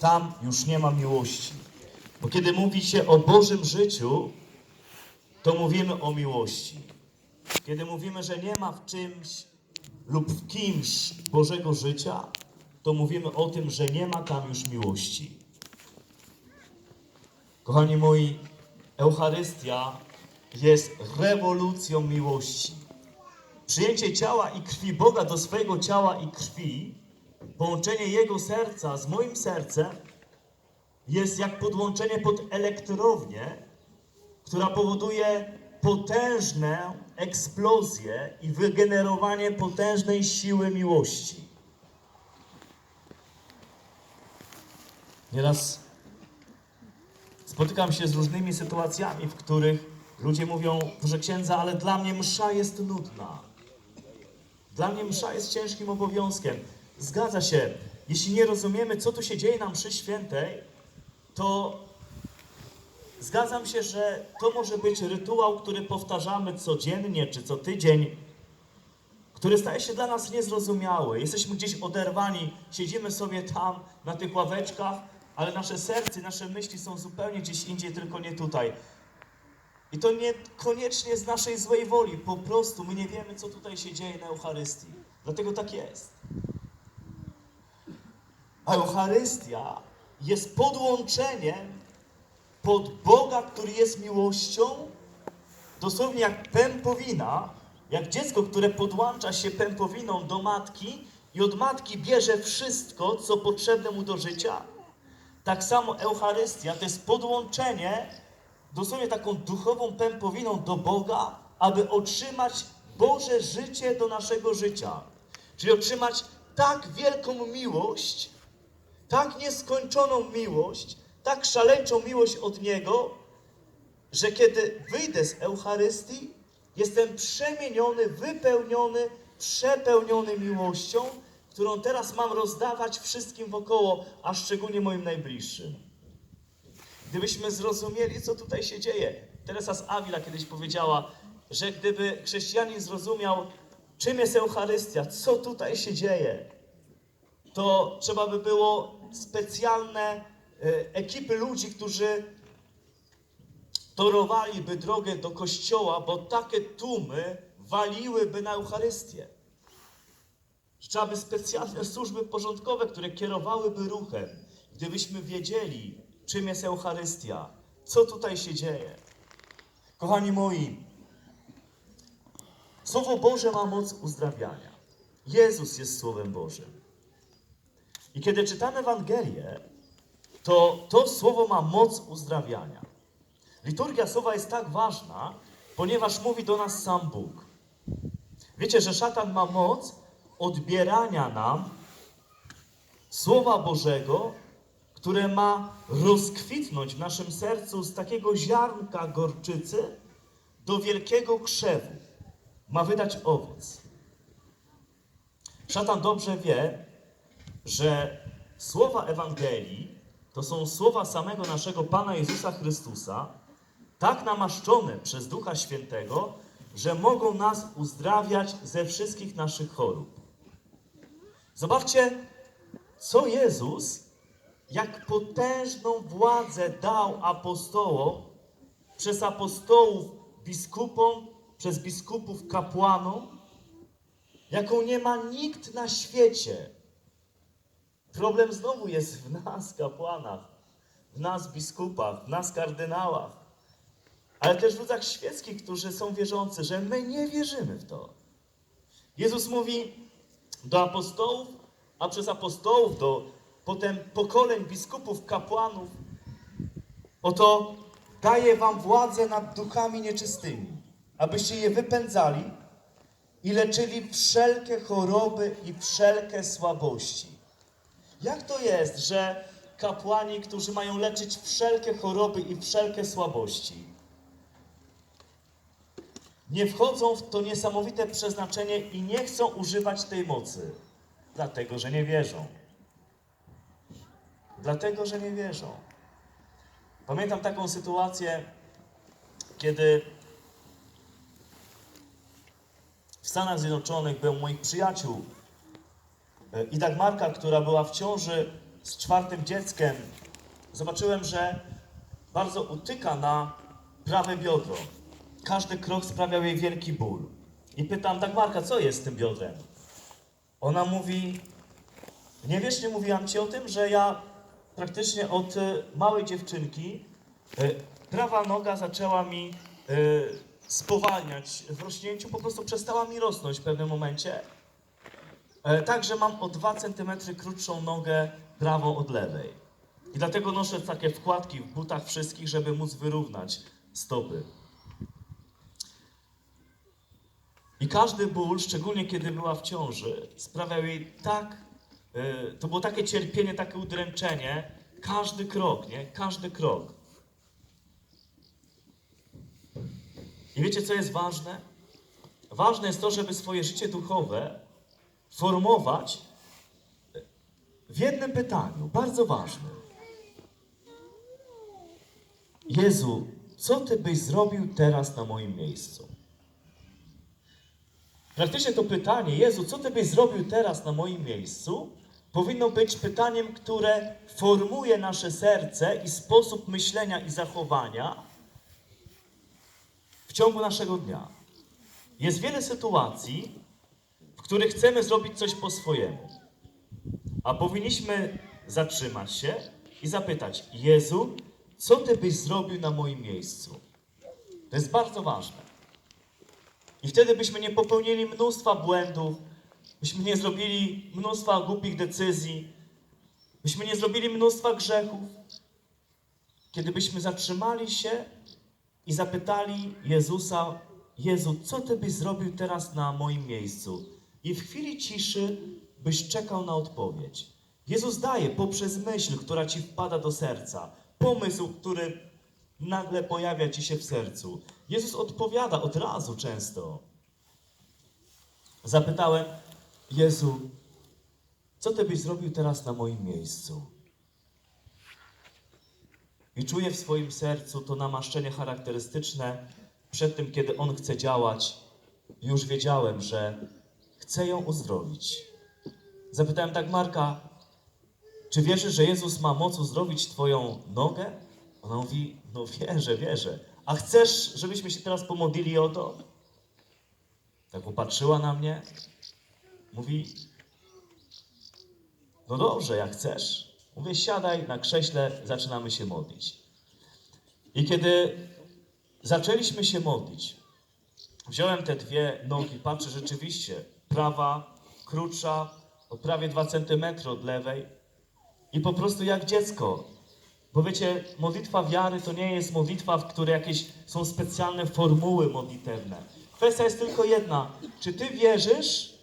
tam już nie ma miłości. Bo kiedy mówi się o Bożym życiu, to mówimy o miłości. Kiedy mówimy, że nie ma w czymś lub w kimś Bożego życia, to mówimy o tym, że nie ma tam już miłości. Kochani moi, Eucharystia jest rewolucją miłości. Przyjęcie ciała i krwi Boga do swojego ciała i krwi, połączenie Jego serca z moim sercem, jest jak podłączenie pod elektrownię, która powoduje potężne eksplozje i wygenerowanie potężnej siły miłości. Nieraz spotykam się z różnymi sytuacjami, w których ludzie mówią, proszę księdza, ale dla mnie msza jest nudna. Dla mnie msza jest ciężkim obowiązkiem. Zgadza się. Jeśli nie rozumiemy, co tu się dzieje na mszy świętej, to zgadzam się, że to może być rytuał, który powtarzamy codziennie czy co tydzień, który staje się dla nas niezrozumiały. Jesteśmy gdzieś oderwani, siedzimy sobie tam na tych ławeczkach, ale nasze serce, nasze myśli są zupełnie gdzieś indziej, tylko nie tutaj. I to niekoniecznie z naszej złej woli, po prostu my nie wiemy, co tutaj się dzieje na Eucharystii. Dlatego tak jest. Eucharystia jest podłączeniem pod Boga, który jest miłością, dosłownie jak pępowina, jak dziecko, które podłącza się pępowiną do matki i od matki bierze wszystko, co potrzebne mu do życia. Tak samo Eucharystia to jest podłączenie, dosłownie taką duchową pępowiną do Boga, aby otrzymać Boże życie do naszego życia. Czyli otrzymać tak wielką miłość, tak nieskończoną miłość, tak szaleńczą miłość od Niego, że kiedy wyjdę z Eucharystii, jestem przemieniony, wypełniony, przepełniony miłością, którą teraz mam rozdawać wszystkim wokoło, a szczególnie moim najbliższym. Gdybyśmy zrozumieli, co tutaj się dzieje. Teresa z Avila kiedyś powiedziała, że gdyby chrześcijanin zrozumiał, czym jest Eucharystia, co tutaj się dzieje, to trzeba by było specjalne e, ekipy ludzi, którzy torowaliby drogę do kościoła, bo takie tłumy waliłyby na Eucharystię. Trzeba by specjalne służby porządkowe, które kierowałyby ruchem, gdybyśmy wiedzieli, czym jest Eucharystia, co tutaj się dzieje. Kochani moi, Słowo Boże ma moc uzdrawiania. Jezus jest Słowem Bożym. I kiedy czytamy Ewangelię, to to słowo ma moc uzdrawiania. Liturgia słowa jest tak ważna, ponieważ mówi do nas sam Bóg. Wiecie, że szatan ma moc odbierania nam Słowa Bożego, które ma rozkwitnąć w naszym sercu z takiego ziarnka gorczycy do wielkiego krzewu. Ma wydać owoc. Szatan dobrze wie, że słowa Ewangelii to są słowa samego naszego Pana Jezusa Chrystusa, tak namaszczone przez Ducha Świętego, że mogą nas uzdrawiać ze wszystkich naszych chorób. Zobaczcie, co Jezus, jak potężną władzę dał apostołom, przez apostołów biskupom, przez biskupów kapłanom, jaką nie ma nikt na świecie. Problem znowu jest w nas, kapłanach, w nas, biskupach, w nas, kardynałach, ale też w ludziach świeckich, którzy są wierzący, że my nie wierzymy w to. Jezus mówi do apostołów, a przez apostołów do potem pokoleń biskupów, kapłanów, oto daję wam władzę nad duchami nieczystymi, abyście je wypędzali i leczyli wszelkie choroby i wszelkie słabości. Jak to jest, że kapłani, którzy mają leczyć wszelkie choroby i wszelkie słabości, nie wchodzą w to niesamowite przeznaczenie i nie chcą używać tej mocy? Dlatego, że nie wierzą. Dlatego, że nie wierzą. Pamiętam taką sytuację, kiedy w Stanach Zjednoczonych był moich przyjaciół i Dagmarka, która była w ciąży z czwartym dzieckiem, zobaczyłem, że bardzo utyka na prawe biodro. Każdy krok sprawiał jej wielki ból. I pytam Dagmarka, co jest z tym biodrem? Ona mówi, nie wiesz, nie mówiłam ci o tym, że ja praktycznie od y, małej dziewczynki y, prawa noga zaczęła mi spowalniać w rośnięciu, po prostu przestała mi rosnąć w pewnym momencie. E, Także mam o 2 cm krótszą nogę prawą od lewej. I dlatego noszę takie wkładki w butach wszystkich, żeby móc wyrównać stopy. I każdy ból, szczególnie kiedy była w ciąży, sprawiał jej tak, e, to było takie cierpienie, takie udręczenie, każdy krok, nie? Każdy krok. I wiecie, co jest ważne? Ważne jest to, żeby swoje życie duchowe formować w jednym pytaniu, bardzo ważnym. Jezu, co Ty byś zrobił teraz na moim miejscu? Praktycznie to pytanie, Jezu, co Ty byś zrobił teraz na moim miejscu, powinno być pytaniem, które formuje nasze serce i sposób myślenia i zachowania w ciągu naszego dnia. Jest wiele sytuacji, w których chcemy zrobić coś po swojemu, a powinniśmy zatrzymać się i zapytać: Jezu, co Ty byś zrobił na moim miejscu? To jest bardzo ważne. I wtedy byśmy nie popełnili mnóstwa błędów, byśmy nie zrobili mnóstwa głupich decyzji, byśmy nie zrobili mnóstwa grzechów. Kiedy byśmy zatrzymali się i zapytali Jezusa: Jezu, co Ty byś zrobił teraz na moim miejscu? I w chwili ciszy byś czekał na odpowiedź. Jezus daje poprzez myśl, która ci wpada do serca, pomysł, który nagle pojawia ci się w sercu. Jezus odpowiada od razu często. Zapytałem, Jezu, co Ty byś zrobił teraz na moim miejscu? I czuję w swoim sercu to namaszczenie charakterystyczne przed tym, kiedy On chce działać. Już wiedziałem, że chce ją uzdrowić. Zapytałem tak Marka, czy wierzysz, że Jezus ma moc uzdrowić Twoją nogę? Ona mówi, no wierzę, wierzę. A chcesz, żebyśmy się teraz pomodlili o to? Tak popatrzyła na mnie. Mówi, no dobrze, jak chcesz. Mówię, siadaj na krześle, zaczynamy się modlić. I kiedy zaczęliśmy się modlić, wziąłem te dwie nogi, patrzę rzeczywiście, prawa krótsza o prawie 2 cm od lewej i po prostu jak dziecko. Bo wiecie, modlitwa wiary to nie jest modlitwa, w której jakieś są specjalne formuły modlitewne. Kwestia jest tylko jedna. Czy ty wierzysz,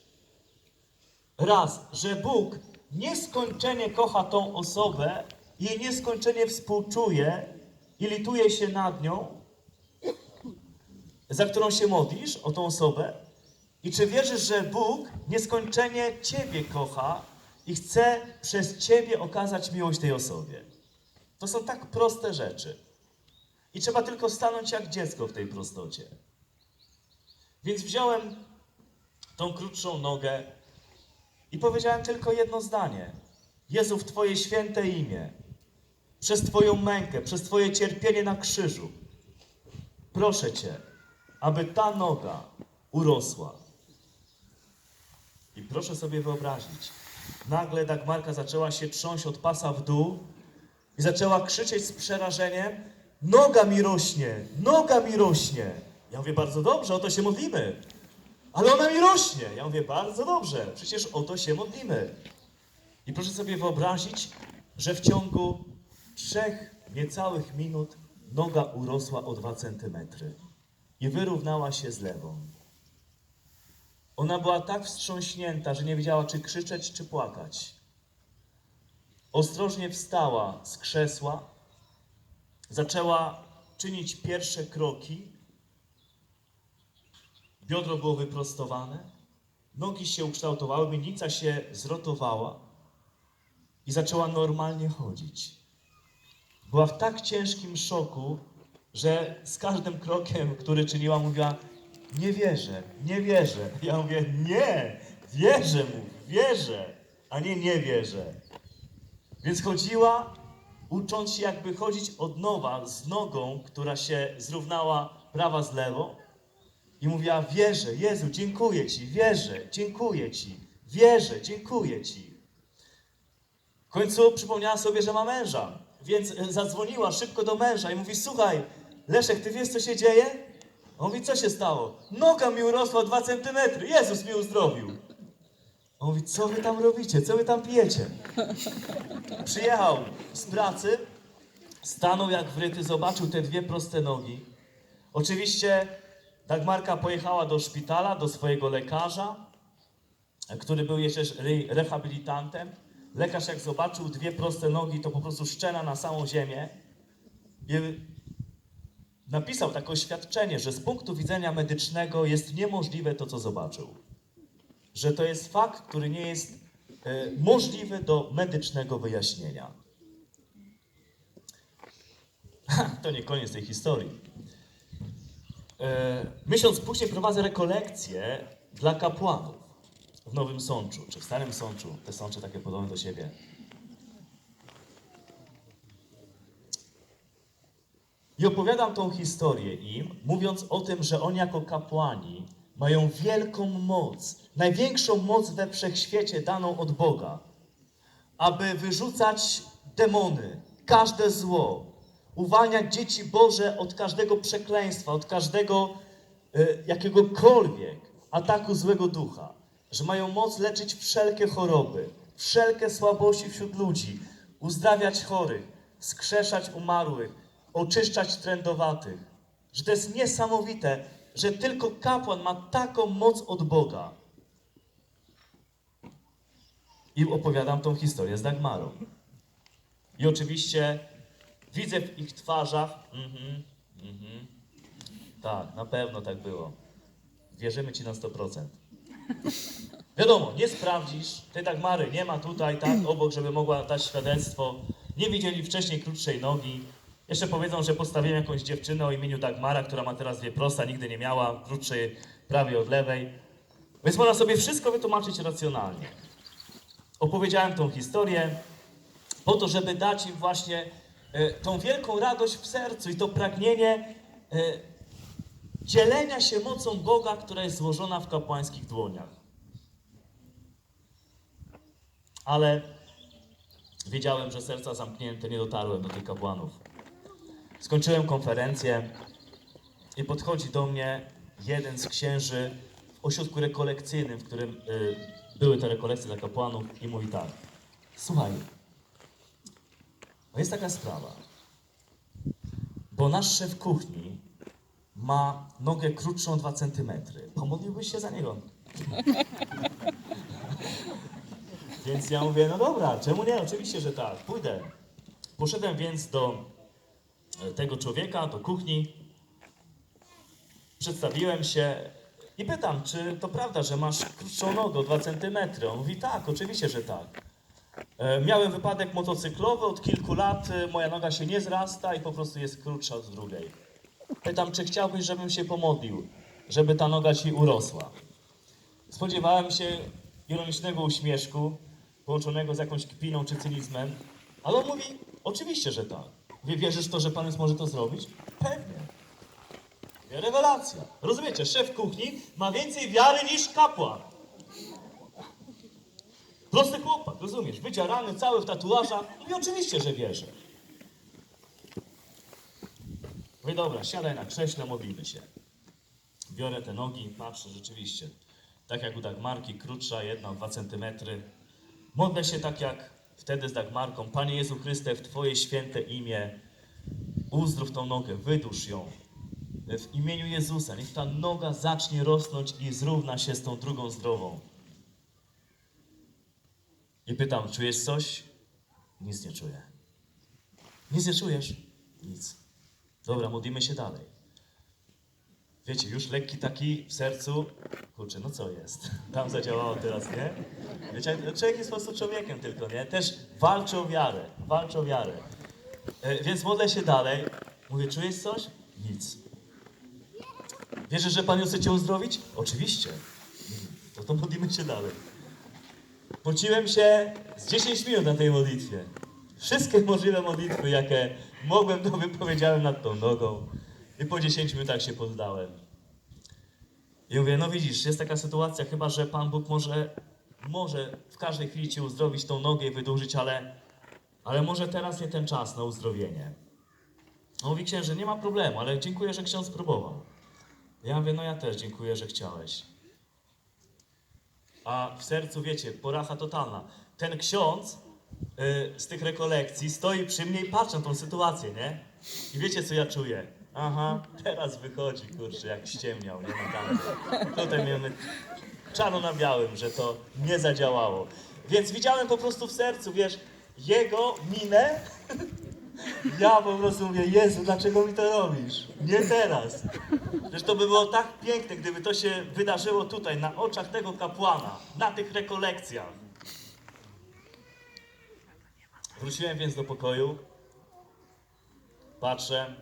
raz, że Bóg nieskończenie kocha tą osobę, jej nieskończenie współczuje i lituje się nad nią, za którą się modlisz, o tą osobę? I czy wierzysz, że Bóg nieskończenie Ciebie kocha i chce przez Ciebie okazać miłość tej osobie? To są tak proste rzeczy. I trzeba tylko stanąć jak dziecko w tej prostocie. Więc wziąłem tą krótszą nogę i powiedziałem tylko jedno zdanie. Jezu, w Twoje święte imię, przez Twoją mękę, przez Twoje cierpienie na krzyżu, proszę Cię, aby ta noga urosła. I proszę sobie wyobrazić, nagle Dagmarka zaczęła się trząść od pasa w dół i zaczęła krzyczeć z przerażeniem: Noga mi rośnie, noga mi rośnie. Ja mówię, bardzo dobrze, o to się modlimy. Ale ona mi rośnie. Ja mówię, bardzo dobrze, przecież o to się modlimy. I proszę sobie wyobrazić, że w ciągu trzech niecałych minut noga urosła o dwa centymetry i wyrównała się z lewą. Ona była tak wstrząśnięta, że nie wiedziała, czy krzyczeć, czy płakać. Ostrożnie wstała z krzesła, zaczęła czynić pierwsze kroki. Biodro było wyprostowane, nogi się ukształtowały, miednica się zrotowała i zaczęła normalnie chodzić. Była w tak ciężkim szoku, że z każdym krokiem, który czyniła, mówiła: Nie wierzę, nie wierzę. Ja mówię: Nie, wierzę mu, wierzę, a nie nie wierzę. Więc chodziła, ucząc się jakby chodzić od nowa, z nogą, która się zrównała prawa z lewą. I mówiła, wierzę, Jezu, dziękuję Ci, wierzę, dziękuję Ci, wierzę, dziękuję Ci. W końcu przypomniała sobie, że ma męża, więc zadzwoniła szybko do męża i mówi, słuchaj, Leszek, ty wiesz, co się dzieje? On mówi, co się stało? Noga mi urosła dwa centymetry, Jezus mnie uzdrowił. On mówi, co wy tam robicie, co wy tam pijecie? Przyjechał z pracy, stanął jak wryty, zobaczył te dwie proste nogi. Oczywiście Dagmarka pojechała do szpitala, do swojego lekarza, który był jeszcze re- rehabilitantem. Lekarz jak zobaczył dwie proste nogi, to po prostu szczena na samą ziemię. Napisał takie oświadczenie, że z punktu widzenia medycznego jest niemożliwe to, co zobaczył. Że to jest fakt, który nie jest e, możliwy do medycznego wyjaśnienia. Ha, to nie koniec tej historii. E, miesiąc później prowadzę rekolekcje dla kapłanów w Nowym Sączu, czy w Starym Sączu. Te sącze takie podobne do siebie. I opowiadam tą historię im, mówiąc o tym, że oni jako kapłani mają wielką moc, największą moc we wszechświecie daną od Boga, aby wyrzucać demony, każde zło, uwalniać dzieci Boże od każdego przekleństwa, od każdego e, jakiegokolwiek ataku złego ducha, że mają moc leczyć wszelkie choroby, wszelkie słabości wśród ludzi, uzdrawiać chorych, skrzeszać umarłych, oczyszczać trędowatych. Że to jest niesamowite, że tylko kapłan ma taką moc od Boga. I opowiadam tą historię z Dagmarą. I oczywiście widzę w ich twarzach, mhm, mhm, tak, na pewno tak było. Wierzymy Ci na 100%. Wiadomo, nie sprawdzisz, tej Dagmary nie ma tutaj, tak, obok, żeby mogła dać świadectwo. Nie widzieli wcześniej krótszej nogi. Jeszcze powiedzą, że postawiłem jakąś dziewczynę o imieniu Dagmara, która ma teraz dwie prosta, nigdy nie miała, krótszej prawie od lewej. Więc można sobie wszystko wytłumaczyć racjonalnie. Opowiedziałem tą historię po to, żeby dać im właśnie e, tą wielką radość w sercu i to pragnienie e, dzielenia się mocą Boga, która jest złożona w kapłańskich dłoniach. Ale wiedziałem, że serca zamknięte, nie dotarłem do tych kapłanów. Skończyłem konferencję i podchodzi do mnie jeden z księży w ośrodku rekolekcyjnym, w którym y, były te rekolekcje dla kapłanów i mówi tak. Słuchaj, jest taka sprawa, bo nasz szef kuchni ma nogę krótszą o 2 cm. Pomodliłbyś się za niego? Więc ja mówię, no dobra, czemu nie? Oczywiście, że tak, pójdę. Poszedłem więc do tego człowieka, do kuchni. Przedstawiłem się i pytam, czy to prawda, że masz krótszą nogę o 2 cm? On mówi, tak, oczywiście, że tak. E, Miałem wypadek motocyklowy, od kilku lat e, moja noga się nie zrasta i po prostu jest krótsza od drugiej. Pytam, czy chciałbyś, żebym się pomodlił, żeby ta noga ci urosła. Spodziewałem się ironicznego uśmieszku, połączonego z jakąś kpiną czy cynizmem, ale on mówi, oczywiście, że tak. Wie, wierzysz w to, że Pan Jezus może to zrobić? Pewnie. Rewelacja. Rozumiecie, szef kuchni ma więcej wiary niż kapłan. Prosty chłopak, rozumiesz, wydzierany, cały w tatuażach. Mówi, oczywiście, że wierzę. Mówię, dobra, siadaj na krześle, modlimy się. Biorę te nogi, patrzę, rzeczywiście. Tak jak u Dagmarki, krótsza, jedna, dwa centymetry. Modlę się tak jak wtedy z Dagmarką. Panie Jezu Chryste, w Twoje święte imię uzdrów tą nogę, wydłuż ją. W imieniu Jezusa, niech ta noga zacznie rosnąć i zrówna się z tą drugą zdrową. I pytam, czujesz coś? Nic nie czuję. Nic nie czujesz? Nic. Dobra, modlimy się dalej. Wiecie, już lekki taki w sercu, kurczę, no co jest? Tam zadziałało teraz, nie? Wiecie, człowiek jest po prostu człowiekiem tylko, nie? Też walczy o wiarę, walczy o wiarę. E, więc modlę się dalej. Mówię, czujesz coś? Nic. Wierzysz, że Pan chce Cię uzdrowić? Oczywiście. No to modlimy się dalej. Pociłem się z 10 minut na tej modlitwie. Wszystkie możliwe modlitwy, jakie mogłem, to wypowiedziałem nad tą nogą. I po 10 minutach się poddałem. I mówię, no widzisz, jest taka sytuacja, chyba że Pan Bóg może, może w każdej chwili Ci uzdrowić tą nogę i wydłużyć, ale, ale może teraz nie ten czas na uzdrowienie. No mówi księże, nie ma problemu, ale dziękuję, że ksiądz spróbował. Ja mówię, no ja też dziękuję, że chciałeś. A w sercu, wiecie, poracha totalna. Ten ksiądz y, z tych rekolekcji stoi przy mnie i patrzy na tą sytuację, nie? I wiecie, co ja czuję? Aha, teraz wychodzi, kurczę, jak ściemniał, nie na tamtym. Tutaj miałem czarno na białym, że to nie zadziałało. Więc widziałem po prostu w sercu, wiesz, jego minę. Ja po prostu mówię, Jezu, dlaczego mi to robisz? Nie teraz. Przecież to by było tak piękne, gdyby to się wydarzyło tutaj, na oczach tego kapłana, na tych rekolekcjach. Wróciłem więc do pokoju. Patrzę,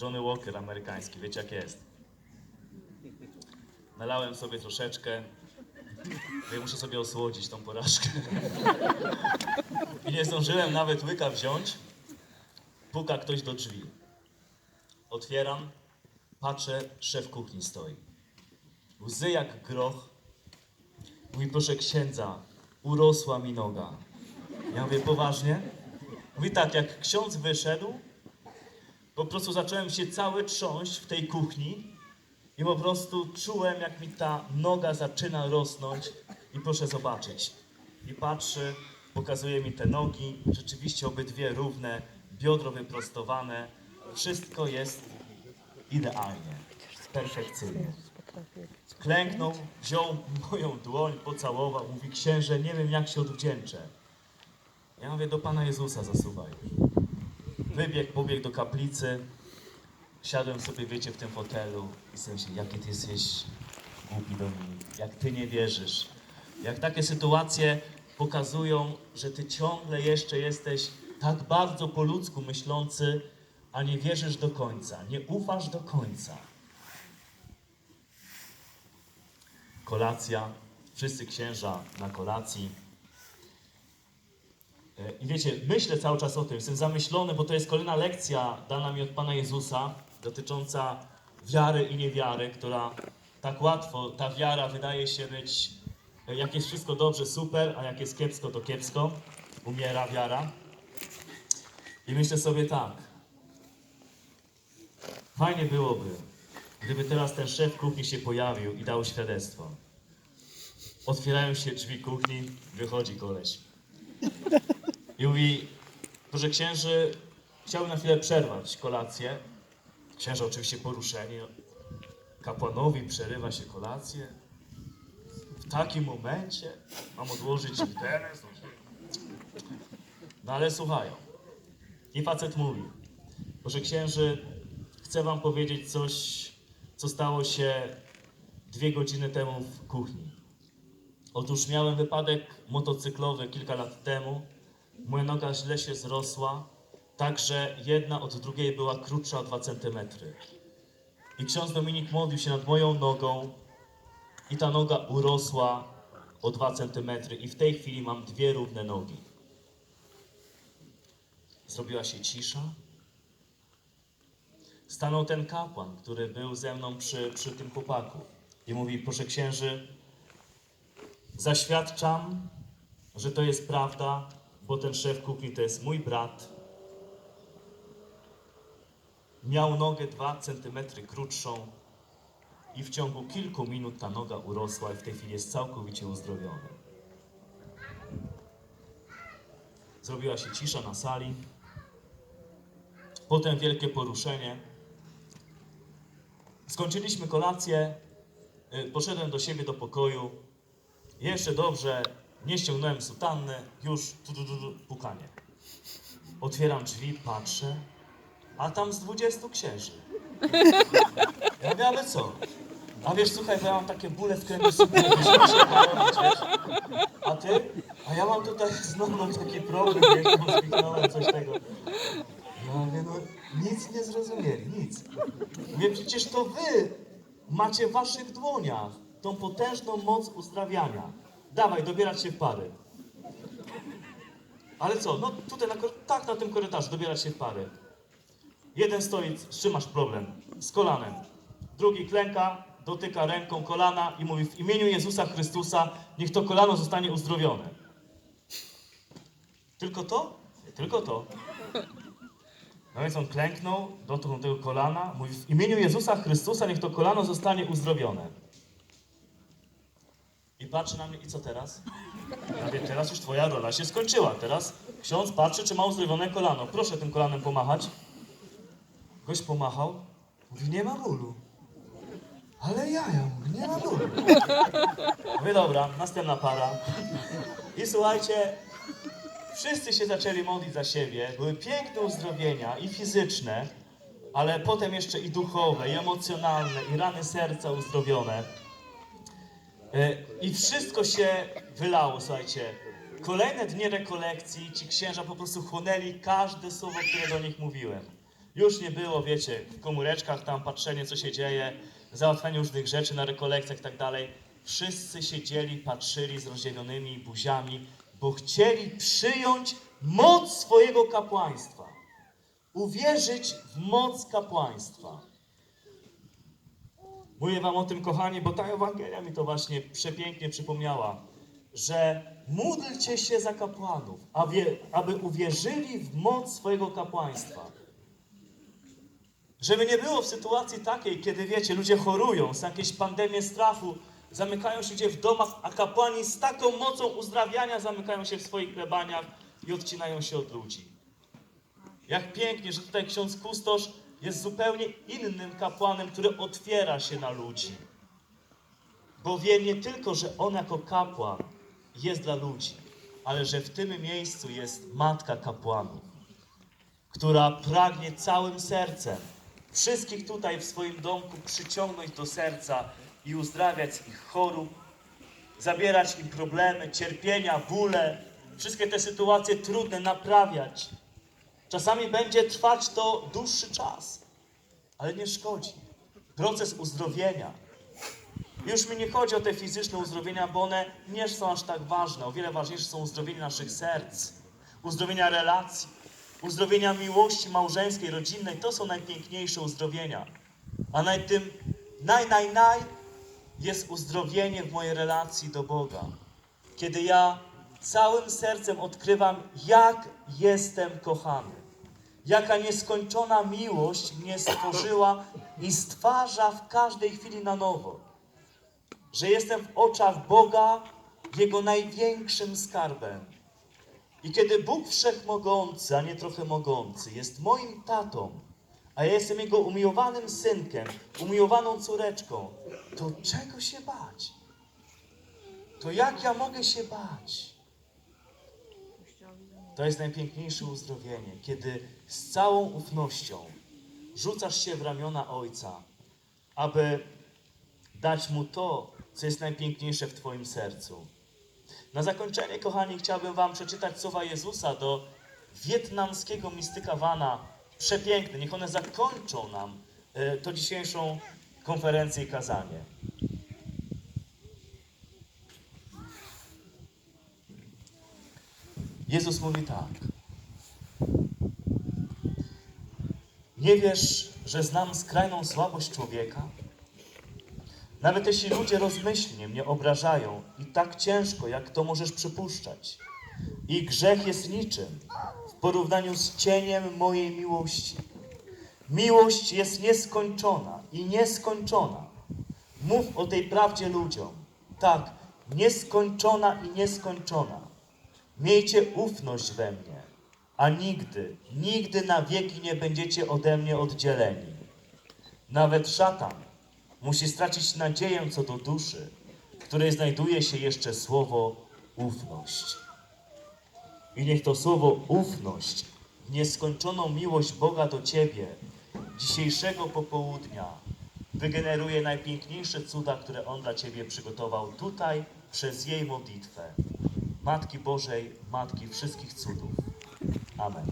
Johnny Walker amerykański, wiecie jak jest. Nalałem sobie troszeczkę. Ja muszę sobie osłodzić tą porażkę. I nie zdążyłem nawet łyka wziąć. Puka ktoś do drzwi. Otwieram, patrzę, szef kuchni stoi. Łzy jak groch. Mówi, proszę księdza, urosła mi noga. Ja mówię, poważnie? Mówi tak, jak ksiądz wyszedł, po prostu zacząłem się cały trząść w tej kuchni i po prostu czułem, jak mi ta noga zaczyna rosnąć i proszę zobaczyć. I patrzy, pokazuje mi te nogi, rzeczywiście obydwie równe, biodro wyprostowane, wszystko jest idealnie, perfekcyjnie. Klęknął, wziął moją dłoń, pocałował, mówi księże, nie wiem jak się odwdzięczę. Ja mówię, do Pana Jezusa zasuwaj. Wybiegł, pobiegł do kaplicy, siadłem sobie, wiecie, w tym fotelu i sobie myślę, jaki ty jesteś głupi Dominik, jak ty nie wierzysz. Jak takie sytuacje pokazują, że ty ciągle jeszcze jesteś tak bardzo po ludzku myślący, a nie wierzysz do końca, nie ufasz do końca. Kolacja, wszyscy księża na kolacji. E, I wiecie, myślę cały czas o tym, jestem zamyślony, bo to jest kolejna lekcja dana mi od Pana Jezusa dotycząca wiary i niewiary, która tak łatwo, ta wiara wydaje się być, e, jak jest wszystko dobrze, super, a jak jest kiepsko, to kiepsko. Umiera wiara. I myślę sobie tak, fajnie byłoby, gdyby teraz ten szef kuchni się pojawił i dał świadectwo. Otwierają się drzwi kuchni, wychodzi koleś. I mówi, proszę księży, chciałbym na chwilę przerwać kolację. Księża oczywiście poruszeni. Kapłanowi przerywa się kolację. W takim momencie mam odłożyć interes. No ale słuchają. I facet mówi, proszę księży, chcę wam powiedzieć coś, co stało się dwie godziny temu w kuchni. Otóż miałem wypadek motocyklowy kilka lat temu. Moja noga źle się zrosła, tak że jedna od drugiej była krótsza o 2 cm. I ksiądz Dominik modlił się nad moją nogą i ta noga urosła o 2 cm i w tej chwili mam dwie równe nogi. Zrobiła się cisza. Stanął ten kapłan, który był ze mną przy, przy tym chłopaku i mówi, proszę księży, Zaświadczam, że to jest prawda, bo ten szef kuchni to jest mój brat. Miał nogę 2 cm krótszą i w ciągu kilku minut ta noga urosła i w tej chwili jest całkowicie uzdrowiony. Zrobiła się cisza na sali. Potem wielkie poruszenie. Skończyliśmy kolację. y, Poszedłem do siebie do pokoju. Jeszcze dobrze, nie ściągnąłem sutanny, już tu, tu, tu, tu, pukanie. Otwieram drzwi, patrzę, a tam z 20 księży. Ja mówię, ale co? A wiesz, słuchaj, bo ja mam takie bóle w kręgosłupie. A ty? A ja mam tutaj z nogą taki problem, wiesz, bo zwiknąłem coś tego. Ja mówię, no nic nie zrozumieli, nic. Mówię, przecież to wy macie w waszych dłoniach tą potężną moc uzdrawiania. Dawaj, dobierać się w pary. Ale co? No tutaj, na, tak na tym korytarzu, dobierać się w pary. Jeden stoi, z czym masz problem? Z kolanem. Drugi klęka, dotyka ręką kolana i mówi w imieniu Jezusa Chrystusa niech to kolano zostanie uzdrowione. Tylko to? Tylko to. No więc on klęknął, dotknął tego kolana, mówi w imieniu Jezusa Chrystusa niech to kolano zostanie uzdrowione. I patrzy na mnie i co teraz? Ja mówię, teraz już twoja rola się skończyła. Teraz ksiądz patrzy, czy ma uzdrowione kolano. Proszę tym kolanem pomachać. Gość pomachał. Mówi, nie ma bólu. Ale ja, ja mówię, nie ma bólu. Mówię, dobra, następna para. I słuchajcie, wszyscy się zaczęli modlić za siebie. Były piękne uzdrowienia i fizyczne, ale potem jeszcze i duchowe, i emocjonalne, i rany serca uzdrowione. E, I wszystko się wylało, słuchajcie. Kolejne dni rekolekcji ci księża po prostu chłonęli każde słowo, które do nich mówiłem. Już nie było, wiecie, w komóreczkach tam patrzenie, co się dzieje, załatwianie różnych rzeczy na rekolekcjach i tak dalej. Wszyscy siedzieli, patrzyli z rozdzielonymi buziami, bo chcieli przyjąć moc swojego kapłaństwa. Uwierzyć w moc kapłaństwa. Mówię wam o tym, kochani, bo ta Ewangelia mi to właśnie przepięknie przypomniała, że módlcie się za kapłanów, aby, uwierzyli w moc swojego kapłaństwa. Żeby nie było w sytuacji takiej, kiedy wiecie, ludzie chorują, są jakieś pandemie strachu, zamykają się ludzie w domach, a kapłani z taką mocą uzdrawiania zamykają się w swoich plebaniach i odcinają się od ludzi. Jak pięknie, że tutaj ksiądz kustosz jest zupełnie innym kapłanem, który otwiera się na ludzi. Bo wie nie tylko, że on jako kapłan jest dla ludzi, ale że w tym miejscu jest matka kapłanów, która pragnie całym sercem wszystkich tutaj w swoim domku przyciągnąć do serca i uzdrawiać ich chorób, zabierać im problemy, cierpienia, bóle, wszystkie te sytuacje trudne naprawiać. Czasami będzie trwać to dłuższy czas, ale nie szkodzi. Proces uzdrowienia. Już mi nie chodzi o te fizyczne uzdrowienia, bo one nie są aż tak ważne. O wiele ważniejsze są uzdrowienia naszych serc, uzdrowienia relacji, uzdrowienia miłości małżeńskiej, rodzinnej. To są najpiękniejsze uzdrowienia. A naj tym naj, naj, naj jest uzdrowienie w mojej relacji do Boga. Kiedy ja całym sercem odkrywam, jak jestem kochany. Jaka nieskończona miłość mnie stworzyła i stwarza w każdej chwili na nowo. Że jestem w oczach Boga Jego największym skarbem. I kiedy Bóg Wszechmogący, a nie trochę mogący, jest moim tatą, a ja jestem Jego umiłowanym synkiem, umiłowaną córeczką, to czego się bać? To jak ja mogę się bać? To jest najpiękniejsze uzdrowienie, kiedy z całą ufnością rzucasz się w ramiona Ojca, aby dać Mu to, co jest najpiękniejsze w Twoim sercu. Na zakończenie, kochani, chciałbym Wam przeczytać słowa Jezusa do wietnamskiego mistyka Wana. Przepiękne, niech one zakończą nam e, to dzisiejszą konferencję i kazanie. Jezus mówi tak. Nie wiesz, że znam skrajną słabość człowieka? Nawet jeśli ludzie rozmyślnie mnie obrażają i tak ciężko, jak to możesz przypuszczać. I grzech jest niczym w porównaniu z cieniem mojej miłości. Miłość jest nieskończona i nieskończona. Mów o tej prawdzie ludziom. Tak, nieskończona i nieskończona. Miejcie ufność we mnie, a nigdy, nigdy na wieki nie będziecie ode mnie oddzieleni. Nawet szatan musi stracić nadzieję co do duszy, w której znajduje się jeszcze słowo ufność. I niech to słowo ufność, nieskończoną miłość Boga do Ciebie, dzisiejszego popołudnia, wygeneruje najpiękniejsze cuda, które On dla Ciebie przygotował tutaj przez jej modlitwę. Matki Bożej, Matki wszystkich cudów. Amen.